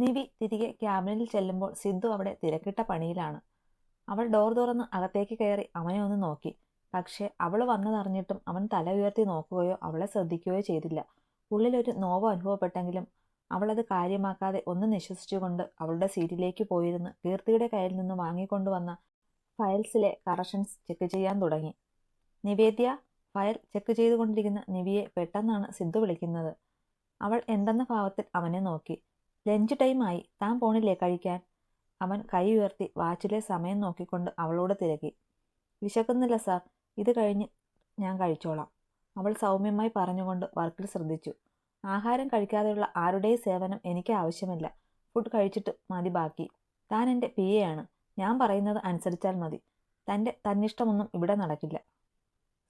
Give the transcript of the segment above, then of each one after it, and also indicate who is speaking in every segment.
Speaker 1: നിവി തിരികെ ക്യാബിനിൽ ചെല്ലുമ്പോൾ സിദ്ധു അവിടെ തിരക്കിട്ട പണിയിലാണ്. അവൾ ഡോർ തുറന്ന് അകത്തേക്ക് കയറി അവനെ ഒന്ന് നോക്കി. പക്ഷേ അവൾ വന്നതറിഞ്ഞിട്ടും അവൻ തല ഉയർത്തി നോക്കുകയോ അവളെ ശ്രദ്ധിക്കുകയോ ചെയ്തില്ല. ഉള്ളിലൊരു നോവ് അനുഭവപ്പെട്ടെങ്കിലും അവളത് കാര്യമാക്കാതെ ഒന്ന് നിശ്വസിച്ചുകൊണ്ട് അവളുടെ സീറ്റിലേക്ക് പോയിരുന്ന് കീർത്തിയുടെ കയ്യിൽ നിന്ന് വാങ്ങിക്കൊണ്ടുവന്ന ഫയൽസിലെ കറക്ഷൻസ് ചെക്ക് ചെയ്യാൻ തുടങ്ങി. നിവേദ്യ ഫയൽ ചെക്ക് ചെയ്തുകൊണ്ടിരിക്കുന്ന നിവിയെ പെട്ടെന്നാണ് സിദ്ധു വിളിക്കുന്നത്. അവൾ എന്തെന്ന ഭാവത്തിൽ അവനെ നോക്കി. ലഞ്ച് ടൈമായി താൻ പോണില്ലേ കഴിക്കാൻ? അവൻ കൈ ഉയർത്തി വാച്ചിലെ സമയം നോക്കിക്കൊണ്ട് അവളോട് തിരക്കി. വിശക്കുന്നില്ല സാർ ഇത് കഴിഞ്ഞ് ഞാൻ കഴിച്ചോളാം. അവൾ സൗമ്യമായി പറഞ്ഞുകൊണ്ട് വർക്കിൽ ശ്രദ്ധിച്ചു. ആഹാരം കഴിക്കാതെയുള്ള ആരുടെയും സേവനം എനിക്ക് ആവശ്യമില്ല. ഫുഡ് കഴിച്ചിട്ട് മതി ബാക്കി. താൻ എന്റെ പി എ ആണ്. ഞാൻ പറയുന്നത് അനുസരിച്ചാൽ മതി. തന്റെ തന്നിഷ്ടമൊന്നും ഇവിടെ നടക്കില്ല.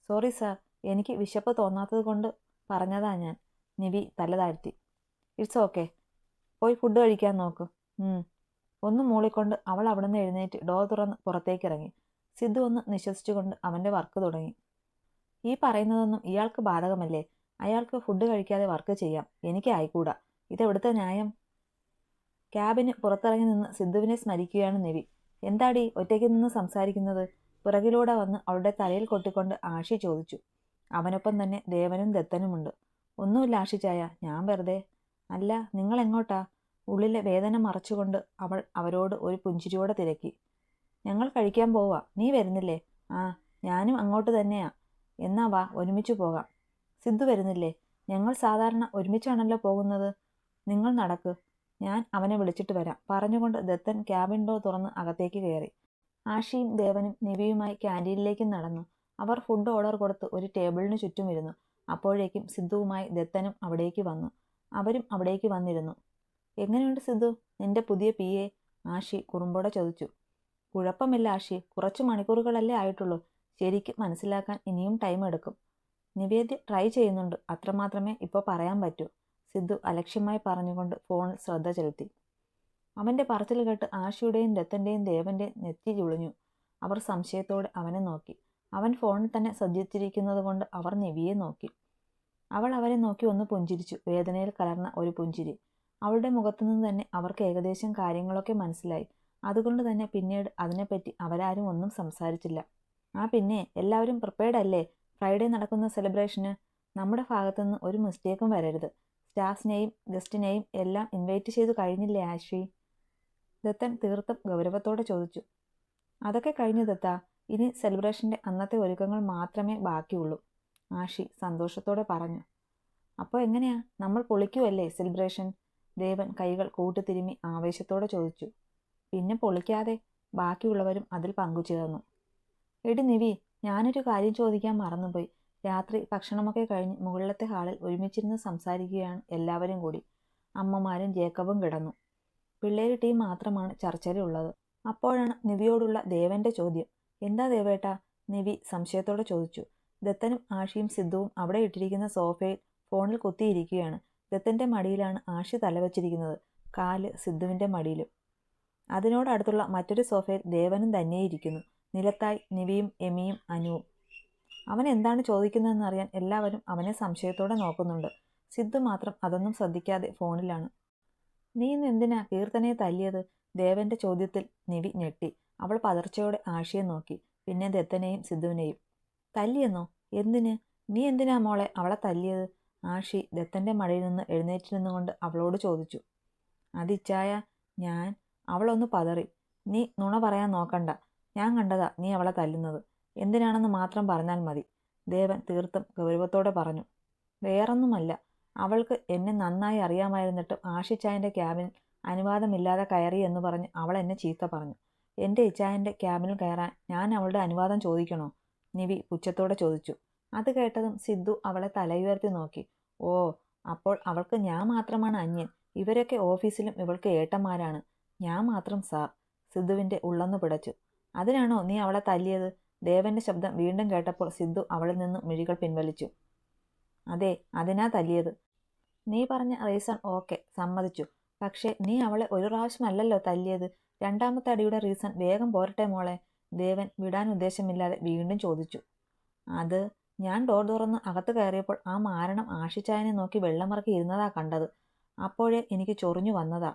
Speaker 1: സോറി സാർ എനിക്ക് വിശപ്പ് തോന്നാത്തത് കൊണ്ട് പറഞ്ഞതാ ഞാൻ. നിവി തല താഴ്ത്തി. ഇറ്റ്സ് ഓക്കെ പോയി ഫുഡ് കഴിക്കാൻ നോക്ക്. ഒന്ന് മൂളിക്കൊണ്ട് അവൾ അവിടുന്ന് എഴുന്നേറ്റ് ഡോർ തുറന്ന് പുറത്തേക്ക് ഇറങ്ങി സിദ്ധു ഒന്ന് നിശ്വസിച്ചുകൊണ്ട് അവന്റെ വർക്ക് തുടങ്ങി. ഈ പറയുന്നതൊന്നും ഇയാൾക്ക് ബാധകമല്ലേ? അയാൾക്ക് ഫുഡ് കഴിക്കാതെ വർക്ക് ചെയ്യാം. എനിക്ക് ആയിക്കൂടാ. ഇതെവിടുത്തെ ന്യായം? ക്യാബിന് പുറത്തിറങ്ങി നിന്ന് സിദ്ധുവിനെ സ്മരിക്കുകയാണ് നെവി. എന്താടി ഒറ്റയ്ക്ക് നിന്ന് സംസാരിക്കുന്നത്? പുറകിലൂടെ വന്ന് അവളുടെ തലയിൽ കൊട്ടിക്കൊണ്ട് ആഷി ചോദിച്ചു. അവനൊപ്പം തന്നെ ദേവനും ദത്തനുമുണ്ട്. ഒന്നുമില്ല ആഷിച്ചായ ഞാൻ വെറുതെ അല്ല നിങ്ങൾ എങ്ങോട്ടാ ഉള്ളിലെ വേദന മറച്ചുകൊണ്ട് അവൾ അവരോട് ഒരു പുഞ്ചിരിയോടെ തിരക്കി. ഞങ്ങൾ കഴിക്കാൻ പോവാ. നീ വരുന്നില്ലേ? ആ ഞാനും അങ്ങോട്ട് തന്നെയാ. എന്നാ വാ ഒരുമിച്ച് പോകാം. സിദ്ധു വരുന്നില്ലേ? ഞങ്ങൾ സാധാരണ ഒരുമിച്ചാണല്ലോ പോകുന്നത്. നിങ്ങൾ നടക്ക്. ഞാൻ അവനെ വിളിച്ചിട്ട് വരാം. പറഞ്ഞുകൊണ്ട് ദത്തൻ ക്യാബിൻ ഡോർ തുറന്ന് അകത്തേക്ക് കയറി. ആഷിയും ദേവനും നിവിയുമായി ക്യാന്റീനിലേക്ക് നടന്നു. അവർ ഫുഡ് ഓർഡർ കൊടുത്ത് ഒരു ടേബിളിന് ചുറ്റും ഇരുന്നു. അപ്പോഴേക്കും സിദ്ധുവുമായി ദത്തനും അവിടേക്ക് വന്നു. അവരും അവിടേക്ക് വന്നിരുന്നു. എങ്ങനെയുണ്ട് സിദ്ധു നിന്റെ പുതിയ പി. എ. ആഷി കുറുമ്പോടെ ചോദിച്ചു കുഴപ്പമില്ല ആഷി കുറച്ച് മണിക്കൂറുകളല്ലേ ആയിട്ടുള്ളൂ. ശരിക്കും മനസ്സിലാക്കാൻ ഇനിയും ടൈം എടുക്കും. നിവേദ്യ ട്രൈ ചെയ്യുന്നുണ്ട്. അത്രമാത്രമേ ഇപ്പോൾ പറയാൻ പറ്റൂ സിദ്ധു അലക്ഷ്യമായി പറഞ്ഞുകൊണ്ട് ഫോണിൽ ശ്രദ്ധ ചെലുത്തി. അവന്റെ പറച്ചിൽ കേട്ട് ആഷിയുടെയും ദത്തന്റെയും ദേവന്റെയും നെറ്റി ചുളിഞ്ഞു. അവർ സംശയത്തോടെ അവനെ നോക്കി. അവൻ ഫോണിൽ തന്നെ ശ്രദ്ധിച്ചിരിക്കുന്നത് കൊണ്ട് അവർ നിവിയെ നോക്കി. അവൾ അവരെ നോക്കി ഒന്ന് പുഞ്ചിരിച്ചു. വേദനയിൽ കലർന്ന ഒരു പുഞ്ചിരി. അവളുടെ മുഖത്തുനിന്ന് തന്നെ അവർക്ക് ഏകദേശം കാര്യങ്ങളൊക്കെ മനസ്സിലായി. അതുകൊണ്ട് തന്നെ പിന്നീട് അതിനെപ്പറ്റി അവരാരും ഒന്നും സംസാരിച്ചില്ല. ആ പിന്നെ എല്ലാവരും പ്രിപ്പയർഡ് അല്ലേ? ഫ്രൈഡേ നടക്കുന്ന സെലിബ്രേഷന് നമ്മുടെ ഭാഗത്തുനിന്ന് ഒരു മിസ്റ്റേക്കും വരരുത്. സ്റ്റാഫ്സിനെയും ഗസ്റ്റിനെയും എല്ലാം ഇൻവൈറ്റ് ചെയ്തു കഴിഞ്ഞില്ലേ ആഷി ദത്തൻ തീർത്തും ഗൗരവത്തോടെ ചോദിച്ചു. അതൊക്കെ കഴിഞ്ഞു ദത്ത. ഇനി സെലിബ്രേഷന്റെ അന്നത്തെ ഒരുക്കങ്ങൾ മാത്രമേ ബാക്കിയുള്ളൂ. ആഷി സന്തോഷത്തോടെ പറഞ്ഞു. അപ്പോൾ എങ്ങനെയാ? നമ്മൾ പൊളിക്കുമല്ലേ സെലിബ്രേഷൻ? ദേവൻ കൈകൾ കൂട്ടുതിരുമി ആവേശത്തോടെ ചോദിച്ചു. പിന്നെ പൊളിക്കാതെ ബാക്കിയുള്ളവരും അതിൽ പങ്കുചേർന്നു. എടി നിവി ഞാനൊരു കാര്യം ചോദിക്കാൻ മറന്നുപോയി. രാത്രി ഭക്ഷണമൊക്കെ കഴിഞ്ഞ് മുകളിലത്തെ ഹാളിൽ ഒരുമിച്ചിരുന്ന് സംസാരിക്കുകയാണ് എല്ലാവരും കൂടി. അമ്മമാരും ജേക്കബും കിടന്നു. പിള്ളേര് ടീം മാത്രമാണ് ചർച്ചയിലുള്ളത്. അപ്പോഴാണ് നിവിയോടുള്ള ദേവന്റെ ചോദ്യം. എന്താ ദേവേട്ടാ? നിവി സംശയത്തോടെ ചോദിച്ചു. ദത്തനും ആഷിയും സിദ്ധുവും അവിടെ ഇട്ടിരിക്കുന്ന സോഫയിൽ ഫോണിൽ കുത്തിയിരിക്കുകയാണ്. ദത്തന്റെ മടിയിലാണ് ആഷി തലവച്ചിരിക്കുന്നത്. കാൽ സിദ്ധുവിന്റെ മടിയിലും. അതിനോടടുത്തുള്ള മറ്റൊരു സോഫയിൽ ദേവനും തന്നെയിരിക്കുന്നു. നിലത്തായി നിവിയും എമിയും അനുവും. അവൻ എന്താണ് ചോദിക്കുന്നതെന്ന് അറിയാൻ എല്ലാവരും അവനെ സംശയത്തോടെ നോക്കുന്നുണ്ട്. സിദ്ധു മാത്രം അതൊന്നും ശ്രദ്ധിക്കാതെ ഫോണിലാണ്. നീ ഇന്ന് എന്തിനാ കീർത്തനയെ തല്ലിയത്? ദേവന്റെ ചോദ്യത്തിൽ നിവി ഞെട്ടി. അവൾ പതർച്ചയോടെ ആഷിയെ നോക്കി. പിന്നെ ദത്തനെയും സിദ്ധുവിനെയും. തല്ലിയെന്നോ? എന്തിന്? നീ എന്തിനാ മോളെ അവളെ തല്ലിയത്? ആഷി ദത്തന്റെ മടിയിൽ നിന്ന് എഴുന്നേറ്റിരുന്നുകൊണ്ട് അവളോട് ചോദിച്ചു. അതിച്ചായ ഞാൻ അവളൊന്ന് പതറി. നീ നുണ പറയാൻ നോക്കണ്ട. ഞാൻ കണ്ടതാ നീ അവളെ തല്ലുന്നത്. എന്തിനാണെന്ന് മാത്രം പറഞ്ഞാൽ മതി. ദേവൻ തീർത്തും ഗൗരവത്തോടെ പറഞ്ഞു. വേറൊന്നുമല്ല. അവൾക്ക് എന്നെ നന്നായി അറിയാമായിരുന്നിട്ടും ആഷിച്ചായന്റെ ക്യാബിൻ അനുവാദമില്ലാതെ കയറി എന്ന് പറഞ്ഞ് അവൾ എന്നെ ചീത്ത പറഞ്ഞു. എന്റെ ഇച്ചായന്റെ ക്യാബിനിൽ കയറാൻ ഞാൻ അവളുടെ അനുവാദം ചോദിക്കണോ? നിവി പുച്ഛത്തോടെ ചോദിച്ചു. അത് കേട്ടതും സിദ്ധു അവളെ തലയുയർത്തി നോക്കി. ഓ അപ്പോൾ അവൾക്ക് ഞാൻ മാത്രമാണ് അന്യൻ. ഇവരൊക്കെ ഓഫീസിലും ഇവൾക്ക് ഏട്ടന്മാരാണ്. ഞാൻ മാത്രം സാർ. സിദ്ധുവിന്റെ ഉള്ളെന്ന് പിടച്ചു. അതിനാണോ നീ അവളെ തല്ലിയത്? ദേവന്റെ ശബ്ദം വീണ്ടും കേട്ടപ്പോൾ സിദ്ധു അവളിൽ നിന്ന് മിഴികൾ പിൻവലിച്ചു. അതെ അതിനാ തല്ലിയത്. നീ പറഞ്ഞ റീസൺ ഓക്കെ സമ്മതിച്ചു. പക്ഷേ നീ അവളെ ഒരു പ്രാവശ്യമല്ലല്ലോ തല്ലിയത്. രണ്ടാമത്തെ അടിയുടെ റീസൺ വേഗം പോരട്ടെ മോളെ. ദേവൻ വിടാൻ ഉദ്ദേശമില്ലാതെ വീണ്ടും ചോദിച്ചു. അത് ഞാൻ ഡോർ തുറന്ന് അകത്ത് കയറിയപ്പോൾ ആ മാരണം ആഷിച്ചായനെ നോക്കി വെള്ളമിറക്കി ഇരുന്നതാ കണ്ടത്. അപ്പോഴേ എനിക്ക് ചൊറിഞ്ഞു വന്നതാ.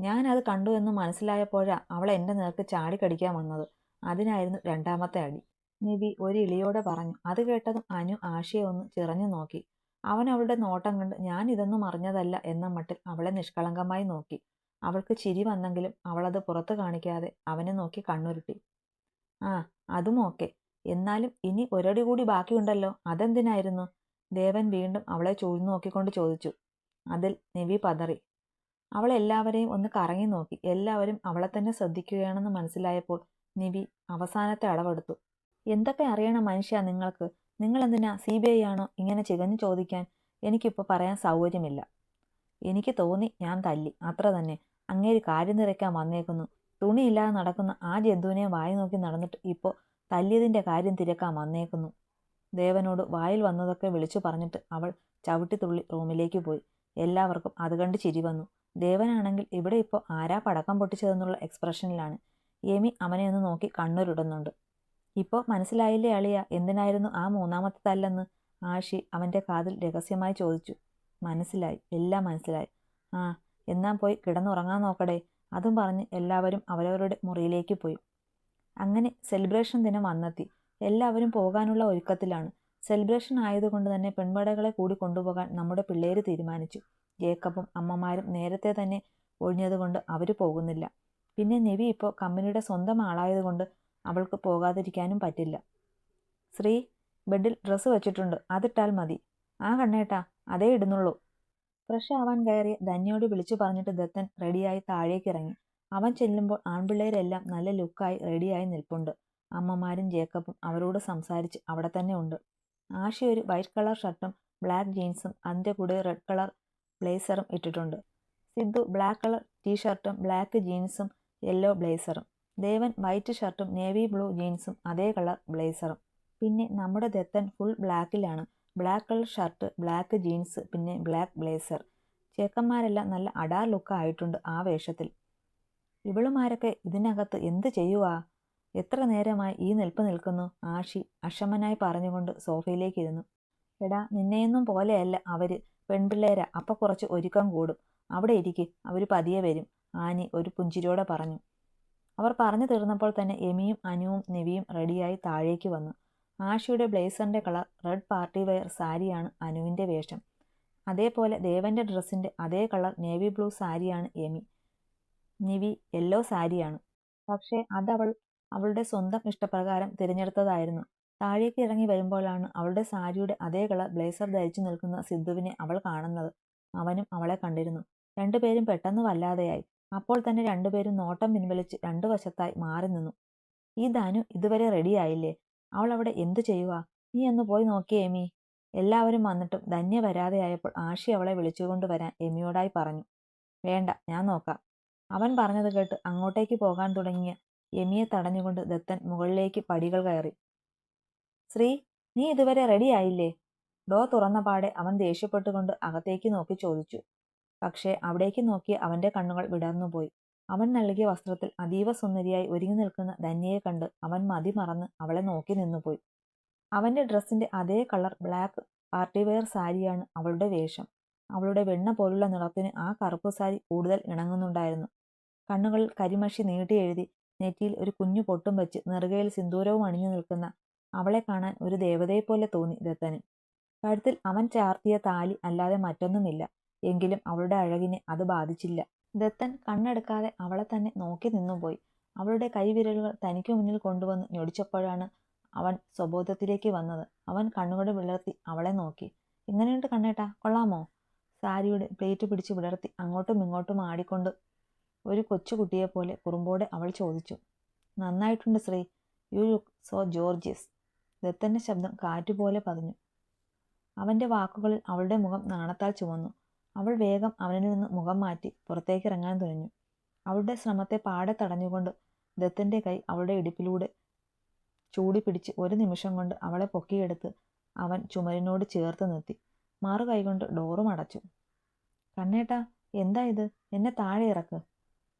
Speaker 1: ഞാൻ അത് കണ്ടു എന്ന് മനസ്സിലായപ്പോഴാ അവൾ എന്റെ നേർക്ക് ചാടിക്കടിക്കാൻ വന്നത്. അതിനായിരുന്നു രണ്ടാമത്തെ അടി. നിബി ഒരു ഇളിയോടെ പറഞ്ഞു. അത് കേട്ടതും അനു ആശയെ ഒന്ന് ചിറഞ്ഞു നോക്കി. അവൻ അവളുടെ നോട്ടം കണ്ട് ഞാൻ ഇതൊന്നും അറിഞ്ഞതല്ല എന്ന മട്ടിൽ അവളെ നിഷ്കളങ്കമായി നോക്കി. അവൾക്ക് ചിരി വന്നെങ്കിലും അവളത് പുറത്തു കാണിക്കാതെ അവനെ നോക്കി കണ്ണുരുട്ടി. ആ അതും ഓക്കെ. എന്നാലും ഇനി ഒരടി കൂടി ബാക്കിയുണ്ടല്ലോ. അതെന്തിനായിരുന്നു? ദേവൻ വീണ്ടും അവളെ ചൂഴ്ന്നു നോക്കിക്കൊണ്ട് ചോദിച്ചു. അതിൽ നിവി പതറി. അവൾ എല്ലാവരെയും ഒന്ന് കറങ്ങി നോക്കി. എല്ലാവരും അവളെ തന്നെ ശ്രദ്ധിക്കുകയാണെന്ന് മനസ്സിലായപ്പോൾ നിവി അവസാനത്തെ അളവെടുത്തു എന്തൊക്കെ അറിയണം മനുഷ്യ നിങ്ങൾക്ക്? നിങ്ങൾ എന്തിനാ സി ബി ഐ ആണോ ഇങ്ങനെ ചികഞ്ഞു ചോദിക്കാൻ? എനിക്കിപ്പോൾ പറയാൻ സൗകര്യമില്ല. എനിക്ക് തോന്നി ഞാൻ തല്ലി. അത്ര തന്നെ. അങ്ങേര് കാര്യം നിറയ്ക്കാൻ വന്നേക്കുന്നു. തുണിയില്ലാതെ നടക്കുന്ന ആ ജന്തുവിനെ വായി നോക്കി നടന്നിട്ട് ഇപ്പോൾ തല്ലിയതിന്റെ കാര്യം തിരക്കാൻ വന്നേക്കുന്നു. ദേവനോട് വായിൽ വന്നതൊക്കെ വിളിച്ചു പറഞ്ഞിട്ട് അവൾ ചവിട്ടിത്തുള്ളി റൂമിലേക്ക് പോയി. എല്ലാവർക്കും അത് കണ്ട് ചിരി വന്നു. ദേവനാണെങ്കിൽ ഇവിടെ ഇപ്പോൾ ആരാ പടക്കം പൊട്ടിച്ചതെന്നുള്ള എക്സ്പ്രഷനിലാണ്. യമി അവനെ ഒന്ന് നോക്കി കണ്ണുരുടുന്നുണ്ട് ഇപ്പോൾ മനസ്സിലായില്ലേ അളിയ എന്തിനായിരുന്നു ആ മൂന്നാമത്തെ തല്ലെന്ന്? ആഷി അവന്റെ കാതിൽ രഹസ്യമായി ചോദിച്ചു. മനസ്സിലായി എല്ലാം മനസ്സിലായി. ആ എന്നാ പോയി കിടന്നുറങ്ങാൻ നോക്കടേ. അതും പറഞ്ഞ് എല്ലാവരും അവരവരുടെ മുറിയിലേക്ക് പോയി. അങ്ങനെ സെലിബ്രേഷൻ ദിനം വന്നെത്തി. എല്ലാവരും പോകാനുള്ള ഒരുക്കത്തിലാണ്. സെലിബ്രേഷൻ ആയതുകൊണ്ട് തന്നെ പെൺപടകളെ കൂടി കൊണ്ടുപോകാൻ നമ്മുടെ പിള്ളേര് തീരുമാനിച്ചു. ജേക്കബും അമ്മമാരും നേരത്തെ തന്നെ ഒഴിഞ്ഞതുകൊണ്ട് അവർ പോകുന്നില്ല. പിന്നെ നെവി ഇപ്പോൾ കമ്പനിയുടെ സ്വന്തം ആളായതുകൊണ്ട് അവൾക്ക് പോകാതിരിക്കാനും പറ്റില്ല. ശ്രീ ബെഡിൽ ഡ്രസ്സ് വെച്ചിട്ടുണ്ട്. അതിട്ടാൽ മതി. ആ കണ്ണേട്ടാ അതേ ഇടുന്നുള്ളൂ. ഫ്രഷ് ആവാൻ കയറി ധന്യോട് വിളിച്ചു പറഞ്ഞിട്ട് ദത്തൻ റെഡിയായി താഴേക്ക് ഇറങ്ങി അവൻ ചെല്ലുമ്പോൾ ആൺപിള്ളേരെല്ലാം നല്ല ലുക്കായി റെഡിയായി നിൽപ്പുണ്ട്. അമ്മമാരും ജേക്കബും അവരോട് സംസാരിച്ച് അവിടെ തന്നെ ഉണ്ട്. ആഷി ഒരു വൈറ്റ് കളർ ഷർട്ടും ബ്ലാക്ക് ജീൻസും അതിന്റെ കൂടെ റെഡ് കളർ ബ്ലേസറും ഇട്ടിട്ടുണ്ട്. സിദ്ധു ബ്ലാക്ക് കളർ ടീഷർട്ടും ബ്ലാക്ക് ജീൻസും യെല്ലോ ബ്ലേസറും. ദേവൻ വൈറ്റ് ഷർട്ടും നേവി ബ്ലൂ ജീൻസും അതേ കളർ ബ്ലേസറും. പിന്നെ നമ്മുടെ Dathan full ബ്ലാക്കിലാണ്. Black colour shirt black jeans പിന്നെ ബ്ലാക്ക് ബ്ലേസർ ചേക്കന്മാരെല്ലാം നല്ല അടാർ ലുക്ക് ആയിട്ടുണ്ട് ആ വേഷത്തിൽ. ഇവളുമാരൊക്കെ ഇതിനകത്ത് എന്ത് ചെയ്യുവാ? എത്ര നേരമായി ഈ നിൽപ്പ് നിൽക്കുന്നു? ആഷി അക്ഷമനായി പറഞ്ഞുകൊണ്ട് സോഫയിലേക്ക് ഇരുന്നു. എടാ നിന്നെയൊന്നും പോലെയല്ല അവർ. പെൺപിള്ളേരാ അപ്പം കുറച്ച് ഒരുക്കം കൂടും. അവിടെ ഇരിക്കെ അവർ പതിയെ വരും ആനി ഒരു പുഞ്ചിരിയോടെ പറഞ്ഞു. അവർ പറഞ്ഞു തീർന്നപ്പോൾ തന്നെ എമിയും അനുവും നിവിയും റെഡിയായി താഴേക്ക് വന്നു. ആഷിയുടെ ബ്ലേസറിന്റെ കളർ റെഡ് പാർട്ടി വെയർ സാരിയാണ് അനുവിന്റെ വേഷം. അതേപോലെ ദേവന്റെ ഡ്രസ്സിന്റെ അതേ കളർ നേവി ബ്ലൂ സാരിയാണ് എമി നിവി യെല്ലോ സാരിയാണ്. പക്ഷേ അതവൾ അവളുടെ സ്വന്തം ഇഷ്ടപ്രകാരം തിരഞ്ഞെടുത്തതായിരുന്നു. താഴേക്ക് ഇറങ്ങി വരുമ്പോഴാണ് അവളുടെ സാരിയുടെ അതേ കളർ ബ്ലേസർ ധരിച്ചു നിൽക്കുന്ന സിദ്ധുവിനെ അവൾ കാണുന്നത്. അവനും അവളെ കണ്ടിരുന്നു. രണ്ടുപേരും പെട്ടെന്ന് വല്ലാതെയായി. അപ്പോൾ തന്നെ രണ്ടുപേരും നോട്ടം പിൻവലിച്ച് രണ്ടു വശത്തായി മാറി നിന്നു. ഈ ധനു ഇതുവരെ റെഡിയായില്ലേ അവൾ അവിടെ എന്തു ചെയ്യുക നീ ഒന്ന് പോയി നോക്കിയേ എമി. എല്ലാവരും വന്നിട്ടും ധന്യ വരാതെയായപ്പോൾ ആഷി അവളെ വിളിച്ചുകൊണ്ട് വരാൻ എമിയോടായി പറഞ്ഞു. വേണ്ട ഞാൻ നോക്കാം. അവൻ പറഞ്ഞത് കേട്ട് അങ്ങോട്ടേക്ക് പോകാൻ തുടങ്ങിയ എമിയെ തടഞ്ഞുകൊണ്ട് ദത്തൻ മുകളിലേക്ക് പടികൾ കയറി. ശ്രീ നീ ഇതുവരെ റെഡിയായില്ലേ ഡോ തുറന്ന പാടെ അവൻ ദേഷ്യപ്പെട്ടുകൊണ്ട് അകത്തേക്ക് നോക്കി ചോദിച്ചു. പക്ഷേ അവിടേക്ക് നോക്കി അവന്റെ കണ്ണുകൾ വിടർന്നുപോയി. അവൻ നൽകിയ വസ്ത്രത്തിൽ അതീവ സുന്ദരിയായി ഒരുങ്ങി നിൽക്കുന്ന ധന്യയെ കണ്ട് അവൻ മതി മറന്ന് അവളെ നോക്കി നിന്നുപോയി. അവന്റെ ഡ്രസ്സിന്റെ അതേ കളർ ബ്ലാക്ക് പാർട്ടി വെയർ സാരിയാണ് അവളുടെ വേഷം. അവളുടെ വെണ്ണ പോലുള്ള നിറത്തിന് ആ കറുപ്പ് സാരി കൂടുതൽ ഇണങ്ങുന്നുണ്ടായിരുന്നു. കണ്ണുകളിൽ കരിമഷി നീട്ടി എഴുതി നെറ്റിയിൽ ഒരു കുഞ്ഞു പൊട്ടും വെച്ച് നെറുകയിൽ സിന്ദൂരവും അണിഞ്ഞു നിൽക്കുന്ന അവളെ കാണാൻ ഒരു ദേവതയെപ്പോലെ തോന്നി ദത്തന്. കഴുത്തിൽ അവൻ ചാർത്തിയ താലി അല്ലാതെ മറ്റൊന്നുമില്ല. എങ്കിലും അവളുടെ അഴകിനെ അത് ബാധിച്ചില്ല. ദത്തൻ കണ്ണെടുക്കാതെ അവളെ തന്നെ നോക്കി നിന്നുപോയി. അവളുടെ കൈവിരലുകൾ തനിക്ക് മുന്നിൽ കൊണ്ടുവന്ന് ഞൊടിച്ചപ്പോഴാണ് അവൻ സ്വബോധത്തിലേക്ക് വന്നത്. അവൻ കണ്ണുകൊണ്ട് വിളർത്തി അവളെ നോക്കി. എങ്ങനെയുണ്ട് കണ്ണേട്ടാ കൊള്ളാമോ? സാരിയുടെ പ്ലേറ്റ് പിടിച്ച് വിളർത്തി അങ്ങോട്ടും ഇങ്ങോട്ടും ആടിക്കൊണ്ട് ഒരു കൊച്ചുകുട്ടിയെ പോലെ കുറുമ്പോടെ അവൾ ചോദിച്ചു നന്നായിട്ടുണ്ട് Sree. You look so gorgeous. ദത്തന്റെ ശബ്ദം കാറ്റുപോലെ പതിഞ്ഞു. അവന്റെ വാക്കുകളിൽ അവളുടെ മുഖം നാണത്താൽ ചുവന്നു. അവൾ വേഗം അവനിൽ നിന്ന് മുഖം മാറ്റി പുറത്തേക്ക് ഇറങ്ങാൻ തുനിഞ്ഞു. അവളുടെ ശ്രമത്തെ പാടെ തടഞ്ഞുകൊണ്ട് ദത്തിന്റെ കൈ അവളുടെ ഇടുപ്പിലൂടെ ചൂടി പിടിച്ച് ഒരു നിമിഷം കൊണ്ട് അവളെ പൊക്കിയെടുത്ത് അവൻ ചുമരിനോട് ചേർത്ത് നിർത്തി. മാറു കൈകൊണ്ട് ഡോറും അടച്ചു. കണ്ണേട്ട എന്താ ഇത്? എന്നെ താഴെ ഇറക്ക്.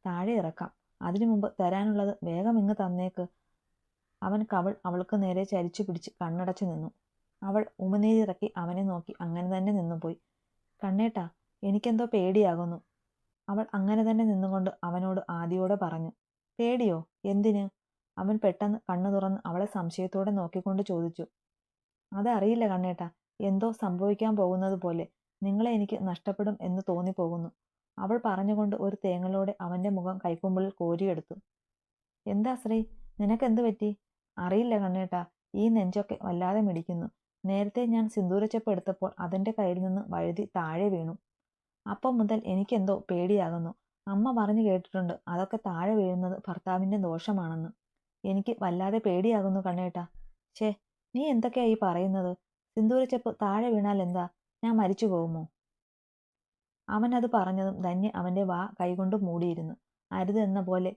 Speaker 1: താഴെ ഇറക്കാം. അതിനു മുമ്പ് തരാനുള്ളത് വേഗം ഇങ്ങ് തന്നേക്ക്. അവൻ കവൾ അവൾക്ക് നേരെ ചരിച്ചു പിടിച്ച് കണ്ണടച്ചു നിന്നു. അവൾ ഉമിനീരിറക്കി അവനെ നോക്കി അങ്ങനെ തന്നെ നിന്നുപോയി. കണ്ണേട്ടാ എനിക്കെന്തോ പേടിയാകുന്നു. അവൾ അങ്ങനെ തന്നെ നിന്നുകൊണ്ട് അവനോട് ആദിയോടെ പറഞ്ഞു പേടിയോ? എന്തിന്? അവൻ പെട്ടെന്ന് കണ്ണു തുറന്ന് അവളെ സംശയത്തോടെ നോക്കിക്കൊണ്ട് ചോദിച്ചു അതറിയില്ല കണ്ണേട്ട എന്തോ സംഭവിക്കാൻ പോകുന്നത് പോലെ. നിങ്ങളെ എനിക്ക് നഷ്ടപ്പെടും എന്ന് തോന്നിപ്പോകുന്നു. അവൾ പറഞ്ഞുകൊണ്ട് ഒരു തേങ്ങലോടെ അവന്റെ മുഖം കൈക്കുമ്പിളിൽ കോരിയെടുത്തു. എന്താ ശ്രീ? നിനക്കെന്ത് പറ്റി? അറിയില്ല കണ്ണേട്ട ഈ നെഞ്ചൊക്കെ വല്ലാതെ മിടിക്കുന്നു. നേരത്തെ ഞാൻ സിന്ദൂരച്ചപ്പ് എടുത്തപ്പോൾ അതിന്റെ കയ്യിൽ നിന്ന് വഴുതി താഴെ വീണു. അപ്പം മുതൽ എനിക്കെന്തോ പേടിയാകുന്നു. അമ്മ പറഞ്ഞു കേട്ടിട്ടുണ്ട് അതൊക്കെ താഴെ വീഴുന്നത് ഭർത്താവിന്റെ ദോഷമാണെന്ന്. എനിക്ക് വല്ലാതെ പേടിയാകുന്നു കണ്ണേട്ടാ. ഛേ നീ എന്തൊക്കെയാ ഈ പറയുന്നത്? സിന്ദൂരച്ചപ്പ് താഴെ വീണാൽ എന്താ? ഞാൻ മരിച്ചു പോകുമോ? അവൻ അത് പറഞ്ഞതും ധന്യ അവന്റെ വാ കൈകൊണ്ട് മൂടിയിരുന്നു. അരുത് എന്ന പോലെ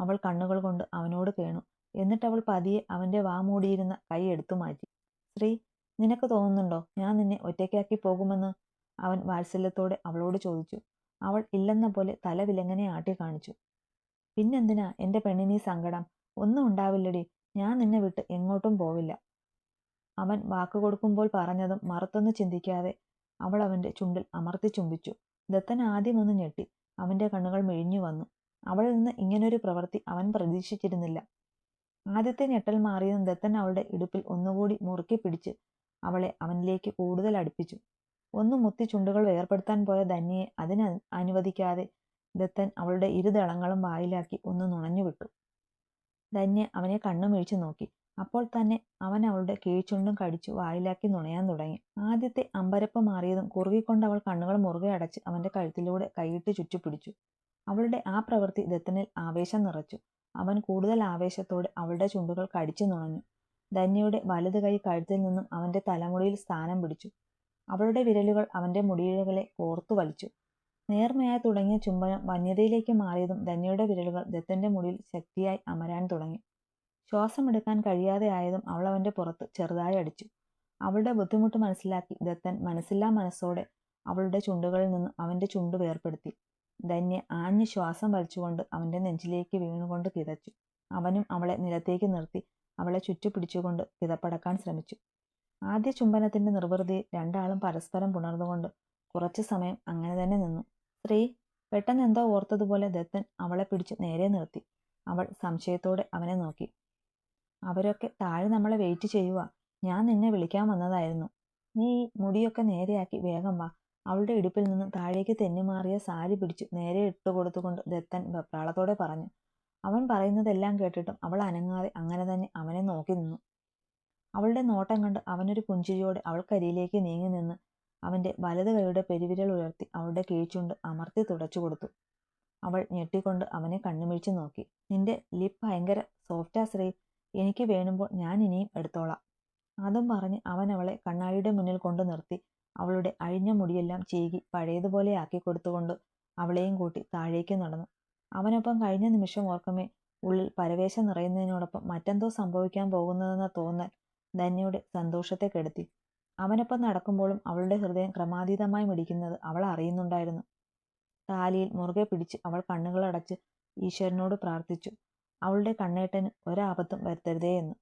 Speaker 1: അവൾ കണ്ണുകൾ കൊണ്ട് അവനോട് കേണു. എന്നിട്ട് അവൾ പതിയെ അവന്റെ വാ മൂടിയിരുന്ന കൈ എടുത്തു മാറ്റി. ശ്രീ നിനക്ക് തോന്നുന്നുണ്ടോ? ഞാൻ നിന്നെ ഒറ്റയ്ക്കാക്കി പോകുമെന്ന്? അവൻ വാത്സല്യത്തോടെ അവളോട് ചോദിച്ചു അവൾ ഇല്ലെന്ന പോലെ തല വിലങ്ങനെ ആട്ടി കാണിച്ചു? പിന്നെന്തിനാ എന്റെ പെണ്ണിനീ സങ്കടം? ഒന്നും ഉണ്ടാവില്ലടി ഞാൻ നിന്നെ വിട്ട് എങ്ങോട്ടും പോവില്ല. അവൻ വാക്ക് കൊടുക്കുമ്പോൾ പറഞ്ഞതും മറത്തൊന്ന് ചിന്തിക്കാതെ അവൾ അവന്റെ ചുണ്ടിൽ അമർത്തി ചുംബിച്ചു. ദത്തൻ ആദ്യം ഒന്ന് ഞെട്ടി അവന്റെ കണ്ണുകൾ മെഴിഞ്ഞു വന്നു. അവളിൽ നിന്ന് ഇങ്ങനൊരു പ്രവൃത്തി അവൻ പ്രതീക്ഷിച്ചിരുന്നില്ല. ആദ്യത്തെ ഞെട്ടൽ മാറിയതും ദത്തൻ അവളുടെ ഇടുപ്പിൽ ഒന്നുകൂടി മുറുക്കി പിടിച്ച് അവളെ അവനിലേക്ക് കൂടുതൽ അടുപ്പിച്ചു. ഒന്ന് മുത്തി ചുണ്ടുകൾ വേർപ്പെടുത്താൻ പോയ ധന്യയെ അതിന് അനുവദിക്കാതെ ദത്തൻ അവളുടെ ഇരുദളങ്ങളും വായിലാക്കി ഒന്ന് നുണഞ്ഞു വിട്ടു ധന്യ അവനെ കണ്ണുമിഴിച്ചു നോക്കി. അപ്പോൾ തന്നെ അവൻ അവളുടെ കീഴ്ചുണ്ടും കടിച്ചു വായിലാക്കി നുണയാൻ തുടങ്ങി. ആദ്യത്തെ അമ്പരപ്പ് മാറിയതും കുറുകിക്കൊണ്ട് അവൾ കണ്ണുകൾ മുറുകെ അടച്ച് അവന്റെ കഴുത്തിലൂടെ കൈയിട്ട് ചുറ്റിപ്പിടിച്ചു. അവളുടെ ആ പ്രവൃത്തി ദത്തനിൽ ആവേശം നിറച്ചു. അവൻ കൂടുതൽ ആവേശത്തോടെ അവളുടെ ചുണ്ടുകൾ കടിച്ചു നുണഞ്ഞു. ധന്യയുടെ വലതു കൈ കഴുത്തിൽ നിന്നും അവന്റെ തലമുടിയിൽ സ്ഥാനം പിടിച്ചു. അവളുടെ വിരലുകൾ അവന്റെ മുടിയിഴകളെ കോർത്തു വലിച്ചു. നേർമയായി തുടങ്ങിയ ചുംബനം വന്യതയിലേക്ക് മാറിയതും ധന്യയുടെ വിരലുകൾ ദത്തന്റെ മുടിയിൽ ശക്തിയായി അമരാൻ തുടങ്ങി. ശ്വാസമെടുക്കാൻ കഴിയാതെ ആയതും അവൾ അവന്റെ പുറത്ത് ചെറുതായി അടിച്ചു. അവളുടെ ബുദ്ധിമുട്ട് മനസ്സിലാക്കി ദത്തൻ മനസ്സില്ലാ മനസ്സോടെ അവളുടെ ചുണ്ടുകളിൽ നിന്ന് അവന്റെ ചുണ്ട് വേർപ്പെടുത്തി. ധന്യ ആഞ്ഞു ശ്വാസം വലിച്ചുകൊണ്ട് അവന്റെ നെഞ്ചിലേക്ക് വീണുകൊണ്ട് കിതച്ചു. അവനും അവളെ നിലത്തേക്ക് നിർത്തി അവളെ ചുറ്റിപ്പിടിച്ചുകൊണ്ട് കിതപ്പടക്കാൻ ശ്രമിച്ചു. ആദ്യ ചുംബനത്തിന്റെ നിർവൃതി രണ്ടാളും പരസ്പരം പുണർന്നുകൊണ്ട് കുറച്ചു സമയം അങ്ങനെ തന്നെ നിന്നു. സ്ത്രീ പെട്ടെന്ന് എന്തോ ഓർത്തതുപോലെ ദത്തൻ അവളെ പിടിച്ച് നേരെ നിർത്തി. അവൾ സംശയത്തോടെ അവനെ നോക്കി. അവരൊക്കെ താഴെ നമ്മളെ വെയിറ്റ് ചെയ്യുക ഞാൻ നിന്നെ വിളിക്കാൻ വന്നതായിരുന്നു. നീ ഈ മുടിയൊക്കെ നേരെയാക്കി വേഗം വാ. അവളുടെ ഇടുപ്പിൽ നിന്ന് താഴേക്ക് തെന്നിമാറിയ സാരി പിടിച്ച് നേരെ ഇട്ടുകൊടുത്തുകൊണ്ട് ദത്തൻ വെപ്രാളത്തോടെ പറഞ്ഞു. അവൻ പറയുന്നതെല്ലാം കേട്ടിട്ടും അവൾ അനങ്ങാതെ അങ്ങനെ തന്നെ അവനെ നോക്കി നിന്നു. അവളുടെ നോട്ടം കണ്ട് അവനൊരു പുഞ്ചിരിയോടെ അവൾക്കരിയിലേക്ക് നീങ്ങി നിന്ന് അവന്റെ വലത് കൈയുടെ പെരുവിരൽ ഉയർത്തി അവളുടെ കീഴ്ച്ചുണ്ട് അമർത്തി തുടച്ചു കൊടുത്തു. അവൾ ഞെട്ടിക്കൊണ്ട് അവനെ കണ്ണുമിഴിച്ചു നോക്കി. നിന്റെ ലിപ്പ് ഭയങ്കര സോഫ്റ്റാ ശ്രീ എനിക്ക് വേണുമ്പോൾ ഞാൻ ഇനിയും എടുത്തോളാം അതും പറഞ്ഞ് അവൻ അവളെ കണ്ണാടിയുടെ മുന്നിൽ കൊണ്ടു നിർത്തി. അവളുടെ അഴിഞ്ഞ മുടിയെല്ലാം ചീകി പഴയതുപോലെ ആക്കി കൊടുത്തുകൊണ്ട് അവളെയും കൂട്ടി താഴേക്ക് നടന്നു. അവനൊപ്പം കഴിഞ്ഞ നിമിഷം ഓർക്കമേ ഉള്ളിൽ പരവേശം നിറയുന്നതിനോടൊപ്പം മറ്റെന്തോ സംഭവിക്കാൻ പോകുന്നതെന്ന തോന്നൽ ധന്യയുടെ സന്തോഷത്തെ കെടുത്തി. അവനൊപ്പം നടക്കുമ്പോഴും അവളുടെ ഹൃദയം ക്രമാതീതമായി മിടിക്കുന്നത് അവൾ അറിയുന്നുണ്ടായിരുന്നു. താലിയിൽ മുറുകെ പിടിച്ച് അവൾ കണ്ണുകളടച്ച് ഈശ്വരനോട് പ്രാർത്ഥിച്ചു. അവളുടെ കണ്ണേട്ടന് ഒരാപത്തും വരുത്തരുതേ എന്ന്